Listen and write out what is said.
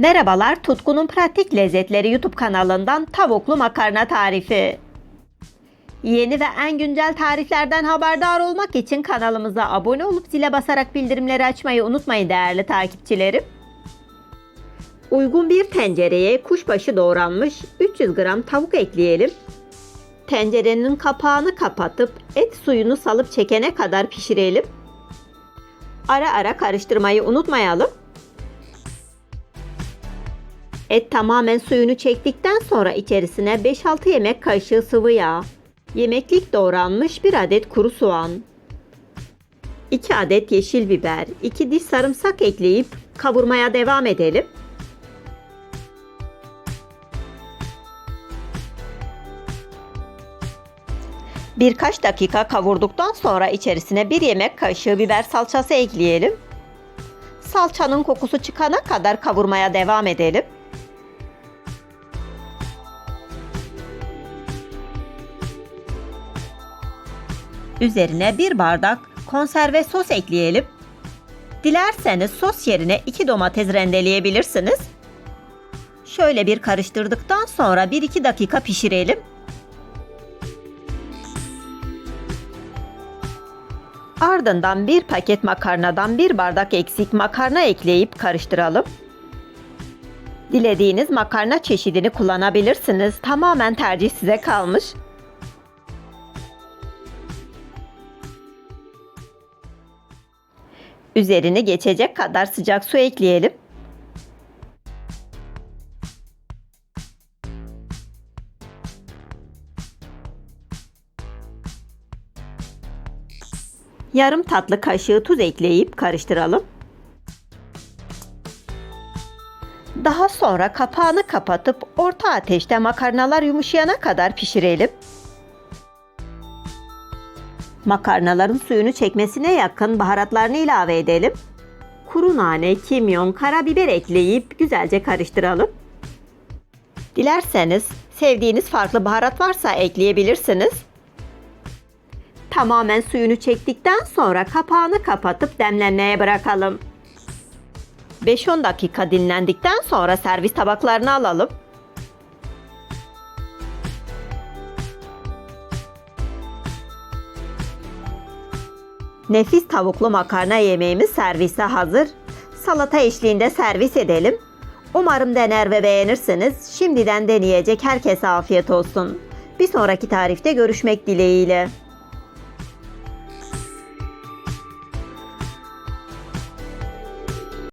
Merhabalar, Tutku'nun Pratik Lezzetleri YouTube kanalından tavuklu makarna tarifi. Yeni ve en güncel tariflerden haberdar olmak için kanalımıza abone olup zile basarak bildirimleri açmayı unutmayın değerli takipçilerim. Uygun bir tencereye kuşbaşı doğranmış 300 gram tavuk ekleyelim. Tencerenin kapağını kapatıp et suyunu salıp çekene kadar pişirelim. Ara ara karıştırmayı unutmayalım. Et tamamen suyunu çektikten sonra içerisine 5-6 yemek kaşığı sıvı yağ, yemeklik doğranmış 1 adet kuru soğan, 2 adet yeşil biber, 2 diş sarımsak ekleyip kavurmaya devam edelim. Birkaç dakika kavurduktan sonra içerisine 1 yemek kaşığı biber salçası ekleyelim. Salçanın kokusu çıkana kadar kavurmaya devam edelim. Üzerine bir bardak konserve sos ekleyelim. Dilerseniz sos yerine 2 domates rendeleyebilirsiniz. Şöyle bir karıştırdıktan sonra 1-2 dakika pişirelim. Ardından bir paket makarnadan bir bardak eksik makarna ekleyip karıştıralım. Dilediğiniz makarna çeşidini kullanabilirsiniz. Tamamen tercih size kalmış. Üzerine geçecek kadar sıcak su ekleyelim. Yarım tatlı kaşığı tuz ekleyip karıştıralım. Daha sonra kapağını kapatıp orta ateşte makarnalar yumuşayana kadar pişirelim. Makarnaların suyunu çekmesine yakın baharatlarını ilave edelim. Kuru nane, kimyon, karabiber ekleyip güzelce karıştıralım. Dilerseniz sevdiğiniz farklı baharat varsa ekleyebilirsiniz. Tamamen suyunu çektikten sonra kapağını kapatıp demlenmeye bırakalım. 5-10 dakika dinlendikten sonra servis tabaklarına alalım. Nefis tavuklu makarna yemeğimiz servise hazır. Salata eşliğinde servis edelim. Umarım dener ve beğenirsiniz. Şimdiden deneyecek herkese afiyet olsun. Bir sonraki tarifte görüşmek dileğiyle.